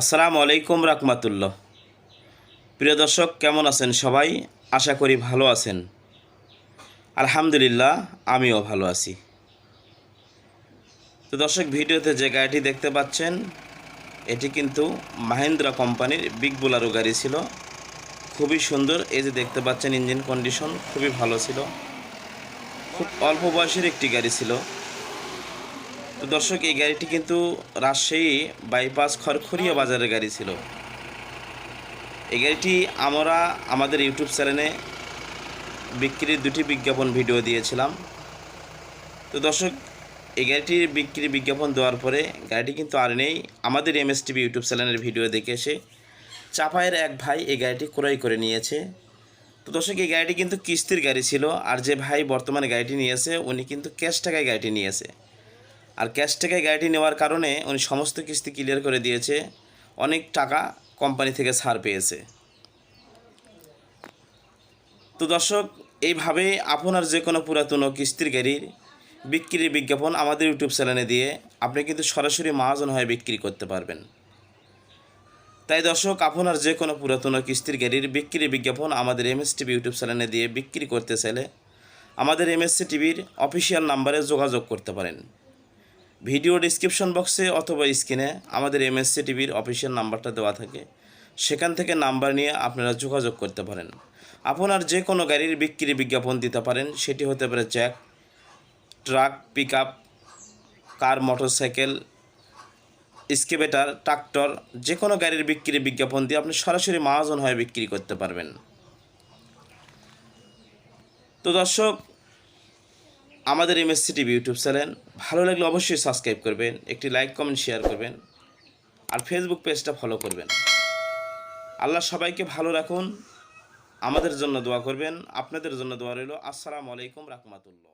আসসালামু আলাইকুম রাহমাতুল্লাহ। প্রিয় দর্শক, কেমন আছেন সবাই? আশা করি ভালো আছেন। আলহামদুলিল্লাহ, আমিও ভালো আছি। তো দর্শক, ভিডিওতে যে গাড়িটি দেখতে পাচ্ছেন, এটি কিন্তু মাহিন্দ্রা কোম্পানির বিগ বোলারো গাড়ি ছিল। খুবই সুন্দর, এই যে দেখতে পাচ্ছেন, ইঞ্জিন কন্ডিশন খুবই ভালো ছিল। খুব অল্প বয়সের একটি গাড়ি ছিল। তো দর্শক, এই গাড়িটি কিন্তু রাজশাহী বাইপাস খড়খড়িয়া বাজারের গাড়ি ছিল। এই গাড়িটি আমরা আমাদের ইউটিউব চ্যানেলে বিক্রির দুটি বিজ্ঞাপন ভিডিও দিয়েছিলাম। তো দর্শক, এই গাড়িটির বিক্রি বিজ্ঞাপন দেওয়ার পরে গাড়িটি কিন্তু আর নেই। আমাদের এম এস টিভি ইউটিউব চ্যানেলের ভিডিও দেখে এসে চাপায়ের এক ভাই এই গাড়িটি ক্রয় করে নিয়েছে। তো দর্শক, এই গাড়িটি কিন্তু কিস্তির গাড়ি ছিল। আর যে ভাই বর্তমানে গাড়িটি নিয়েছে, উনি কিন্তু ক্যাশ টাকায় গাড়িটি নিয়েছে। আর ক্যাশ টাকায় গাড়িটি নেওয়ার কারণে উনি সমস্ত কিস্তি ক্লিয়ার করে দিয়েছে। অনেক টাকা কোম্পানি থেকে ছাড় পেয়েছে। তো দর্শক, এইভাবে আপনার যে কোনো পুরাতন কিস্তির গাড়ির বিক্রির বিজ্ঞাপন আমাদের ইউটিউব চ্যানেলে দিয়ে আপনি কিন্তু সরাসরি মহাজন হয়ে বিক্রি করতে পারবেন। তাই দর্শক, আপনার যে কোনো পুরাতন কিস্তির গাড়ির বিক্রির বিজ্ঞাপন আমাদের এমএস টিভি ইউটিউব চ্যানেলে দিয়ে বিক্রি করতে চাইলে আমাদের এমএসসি টিভির অফিসিয়াল নাম্বারে যোগাযোগ করতে পারেন। ভিডিও ডিসক্রিপশন বক্সে অথবা স্ক্রিনে আমাদের এমএসসি টিভির অফিসিয়াল নাম্বারটা দেওয়া থাকে। সেখান থেকে নাম্বার নিয়ে আপনারা যোগাযোগ করতে পারেন। আপনার যে কোনো গাড়ির বিক্রি বিজ্ঞাপন দিতে পারেন, সেটি হতে পারে jack truck pick car motorcycle excavator tractor যে কোনো গাড়ির বিক্রি বিজ্ঞাপন দিয়ে আপনি সরাসরি মহাজন হয়ে বিক্রি করতে পারবেন। তো দর্শক আমাদের এমএসসি টিভি ইউটিউব চ্যানেল। ভালো লাগলে অবশ্যই সাবস্ক্রাইব করবেন, একটি লাইক কমেন্ট শেয়ার করবেন, আর ফেসবুক পেজটা ফলো করবেন। আল্লাহ সবাইকে ভালো রাখুন, আমাদের জন্য দোয়া করবেন, আপনাদের জন্য দোয়া রইল। আসসালামু আলাইকুম রহমতুল্লাহ।